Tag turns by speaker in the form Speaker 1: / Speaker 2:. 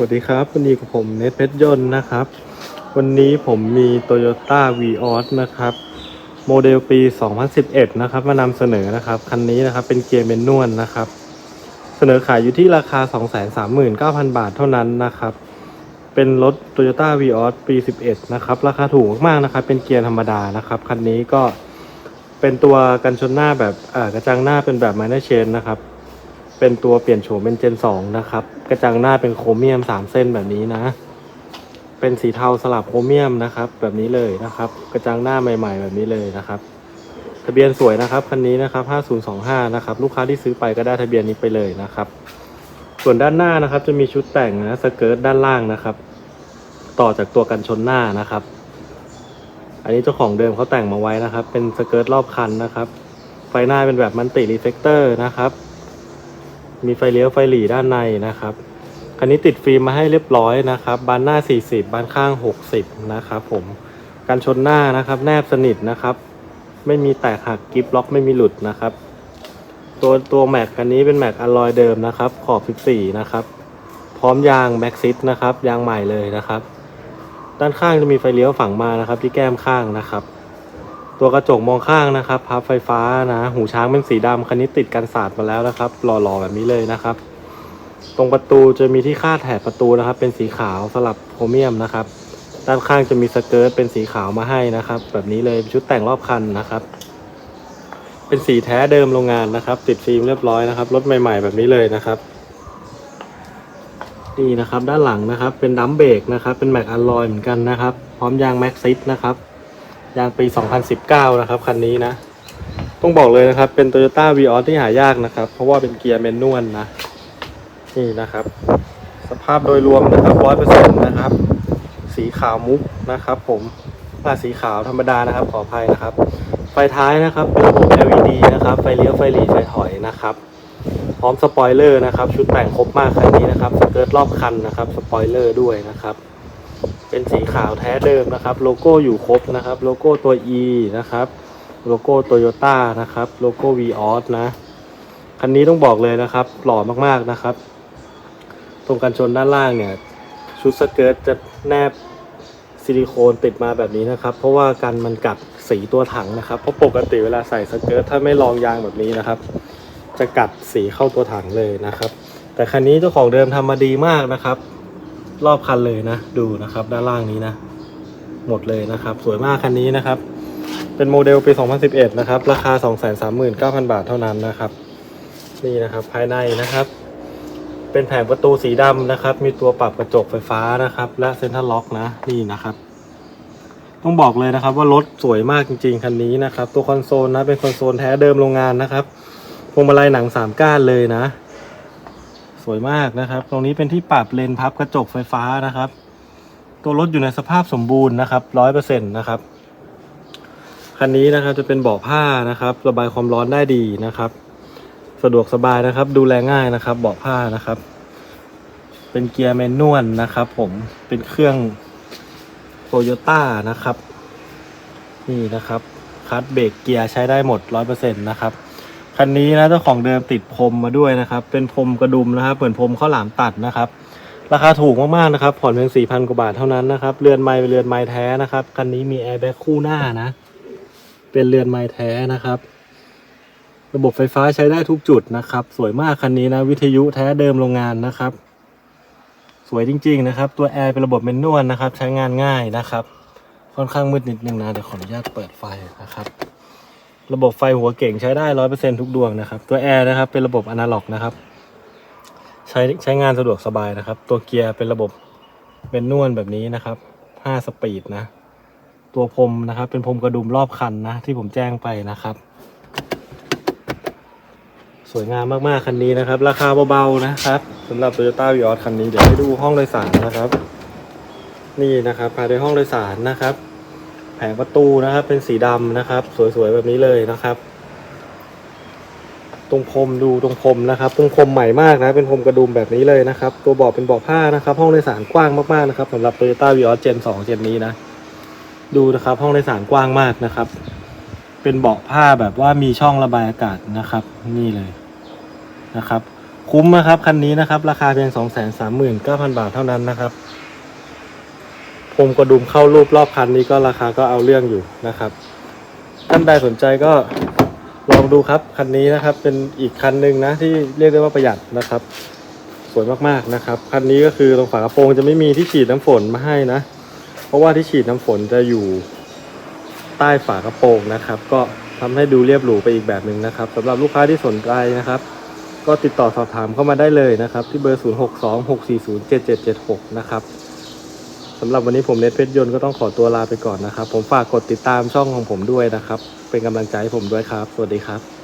Speaker 1: สวัสดีครับ วันนี้กับผมเนทเพชรยนต์นะครับ วันนี้ผมมี Toyota v ีออสนะครับ โมเดลปี 2011 นะครับ มานำเสนอนะครับ คันนี้นะครับ เป็นเกียร์เมนนวลนะครับ เสนอขายอยู่ที่ราคา 239,000 บาทเท่านั้นนะครับ เป็นรถ Toyota v ีออสปี 11 นะครับ ราคาถูกมากๆนะครับ เป็นเกียร์ธรรมดานะครับ คันนี้ก็เป็นตัวกันชนหน้าแบบกระจังหน้าเป็นแบบไมเนอร์เชนนะครับ เป็นตัวเปลี่ยนโฉมเป็นเจน 2 นะครับ กระจังหน้าเป็นโครเมียม 3 เส้นแบบนี้นะ เป็นสีเทาสลับโครเมียมนะครับ แบบนี้เลยนะครับ กระจังหน้าใหม่ ๆ แบบนี้เลยนะครับ ทะเบียนสวยนะครับคันนี้นะครับ 5025 นะครับ ลูกค้าที่ซื้อไปก็ได้ทะเบียนนี้ไปเลยนะครับ ส่วนด้านหน้านะครับจะมีชุดแต่งนะสเกิร์ตด้านล่างนะครับ ต่อจากตัวกันชนหน้านะครับ อันนี้เจ้าของเดิมเขาแต่งมาไว้นะครับ เป็นสเกิร์ตรอบคันนะครับ ไฟหน้าเป็นแบบมันติรีเฟกเตอร์นะครับ มีไฟเลี้ยวไฟหลีด้านในนะครับ คันนี้ติดฟิล์มมาให้เรียบร้อยนะครับ บานหน้า 40 บานข้าง 60 นะครับผม การชนหน้านะครับแนบสนิทนะครับ ไม่มีแตกหักกิฟล็อกไม่มีหลุดนะครับ ตัวตัวแม็กคันนี้เป็นแม็กอลลอยเดิมนะครับ ขอบ 14 นะครับ พร้อมยางแม็กซิสนะครับ ยางใหม่เลยนะครับ ด้านข้างจะมีไฟเลี้ยวฝังมานะครับ ที่แก้มข้างนะครับ ตัวกระจกมองข้างนะครับพับไฟฟ้านะหูช้างเป็นสีดำคันนี้ติดกันศาสาดมาแล้วนะครับหล่อๆแบบนี้เลยนะครับ ตรงประตูจะมีที่คาดแถบประตูนะครับ เป็นสีขาวสลับโครเมียมนะครับ ด้านข้างจะมีสเกิร์ตเป็นสีขาวมาให้นะครับ แบบนี้เลยชุดแต่งรอบคันนะครับ เป็นสีแท้เดิมโรงงานนะครับ ติดฟิล์มเรียบร้อยนะครับรถใหม่ ๆ แบบนี้เลยนะครับนี่นะครับด้านหลังนะครับเป็นดัมเบรกนะครับเป็นแม็กอลลอยเหมือนกันนะครับ พร้อมยางแม็กซิสนะครับ ยางปี 2019 นะครับ คันนี้นะ ต้องบอกเลยนะครับ เป็น Toyota v ีออที่หายากนะครับ เพราะว่าเป็นเกียร์แมนนวลนะ นี่นะครับ สภาพโดยรวมนะครับ 100%นะครับ สีขาวมุกนะครับผมอ่าสีขาวธรรมดานะครับ ขออภัยนะครับ ไฟท้ายนะครับ เป็นระบบ LED นะครับ ไฟเลี้ยว ไฟหลีไฟถอยนะครับ พร้อมสปอยเลอร์นะครับ ชุดแต่งครบมากคันนี้นะครับ สเกิร์ตรอบคันนะครับ สปอยเลอร์ด้วยนะครับ เป็นสีขาวแท้เดิมนะครับ โลโก้อยู่ครบนะครับ โลโก้ตัว E นะครับ โลโก้โตโยต้านะครับ โลโก้ v ีออสนะ คันนี้ต้องบอกเลยนะครับ หล่อมากๆนะครับ ตรงกันชนด้านล่างเนี่ย ชุดสเกิร์ตจะแนบซิลิโคนติดมาแบบนี้นะครับ เพราะว่ากันมันกัดสีตัวถังนะครับ เพราะปกติเวลาใส่สเกิร์ตถ้าไม่ลองยางแบบนี้นะครับ จะกัดสีเข้าตัวถังเลยนะครับ แต่คันนี้เจ้าของเดิมทำมาดีมากนะครับ รอบคันเลยนะ ดูนะครับ ด้านล่างนี้นะ หมดเลยนะครับ สวยมากคันนี้นะครับ เป็นโมเดลปี 2011 นะครับ ราคา 239,000 บาทเท่านั้นนะครับ นี่นะครับ ภายในนะครับ เป็นแผงประตูสีดำนะครับ มีตัวปรับกระจกไฟฟ้านะครับ และเซ็นทรัลล็อกนะ นี่นะครับ ต้องบอกเลยนะครับ ว่ารถสวยมากจริงๆ คันนี้นะครับ ตัวคอนโซลนะ เป็นคอนโซลแท้เดิมโรงงานนะครับ พวงมาลัยหนังสามก้านเลยนะ วยมากนะครับ ตรงนี้เป็นที่ปรับเลนพับกระจกไฟฟ้านะครับ ตัวรถอยู่ในสภาพสมบูรณ์นะครับร้อยเปอร์เซ็นต์นะครับคันนี้นะครับจะเป็นเบาะผ้านะครับ ระบายความร้อนได้ดีนะครับ สะดวกสบายนะครับ ดูแลง่ายนะครับเบาะผ้านะครับ เป็นเกียร์แมนนวลนะครับ ผมเป็นเครื่องโตโยต้านะครับ นี่นะครับคัดเบรกเกียร์ใช้ได้หมดร้อยเปอร์เซ็นต์นะครับ คันนี้นะเจ้าของเดิมติดพรมมาด้วยนะครับ เป็นพรมกระดุมนะครับ เหมือนพรมข้าวหลามตัดนะครับ ราคาถูกมากๆนะครับ ผ่อนเพียง4,000กว่าบาทเท่านั้นนะครับ เรือนไม้เป็นเรือนไม้แท้นะครับ คันนี้มีแอร์แบ็คคู่หน้านะ เป็นเรือนไม้แท้นะครับ ระบบไฟฟ้าใช้ได้ทุกจุดนะครับ สวยมากคันนี้นะ วิทยุแท้เดิมโรงงานนะครับ สวยจริง ๆ นะครับ ตัวแอร์เป็นระบบเมนนวลนะครับ ใช้งานง่ายนะครับ ค่อนข้างมืดนิดนึงนะ เดี๋ยวขออนุญาตเปิดไฟนะครับ ระบบไฟหัวเก่งใช้ได้ร้อยเปอร์เซ็นทุกดวงนะครับ ตัวแอร์นะครับเป็นระบบอนาล็อกนะครับ ใช้ใช้งานสะดวกสบายนะครับ ตัวเกียร์เป็นระบบเป็นนวลแบบนี้นะครับ5สปีดนะ ตัวพรมนะครับ เป็นพรมกระดุมรอบคันนะ ที่ผมแจ้งไปนะครับ สวยงามมากๆคันนี้นะครับ ราคาเบาๆนะครับสำหรับ Toyota v ีออคันนี้เดี๋ยวให้ดูห้องโดยสารนะครับ นี่นะครับภายในห้องโดยสารนะครับ แผงประตูนะครับ เป็นสีดำนะครับ สวยๆแบบนี้เลยนะครับ ตรงพรมดูตรงพรมนะครับ ตรงพรมใหม่มากนะ เป็นพรมกระดุมแบบนี้เลยนะครับ ตัวเบาะเป็นเบาะผ้านะครับ ห้องโดยสารกว้างมากๆนะครับสำหรับ Toyota v ีออส Gen 2 Gen นี้นะ ดูนะครับ ห้องโดยสารกว้างมากนะครับ เป็นเบาะผ้าแบบว่ามีช่องระบายอากาศนะครับ นี่เลยนะครับ คุ้มนะครับคันนี้นะครับ ราคาเพียง 239,000 บาทเท่านั้นนะครับ พรมกระดุมเข้ารูปรอบคันนี้ก็ราคาก็เอาเรื่องอยู่นะครับ ท่านใดสนใจก็ลองดูครับคันนี้นะครับเป็นอีกคันหนึ่งนะที่เรียกได้ว่าประหยัดนะครับ สวยมากๆนะครับคันนี้ก็คือตรงฝากระโปรงจะไม่มีที่ฉีดน้ำฝนมาให้นะ เพราะว่าที่ฉีดน้ำฝนจะอยู่ใต้ฝากระโปรงนะครับ ก็ทำให้ดูเรียบหรูไปอีกแบบหนึ่งนะครับสำหรับลูกค้าที่สนใจนะครับ ก็ติดต่อสอบถามเข้ามาได้เลยนะครับ ที่เบอร์ 0626407776 นะครับ สำหรับวันนี้ผมเนตเพชรยนต์ก็ต้องขอตัวลาไปก่อนนะครับ ผมฝากกดติดตามช่องของผมด้วยนะครับ เป็นกำลังใจให้ผมด้วยครับ สวัสดีครับ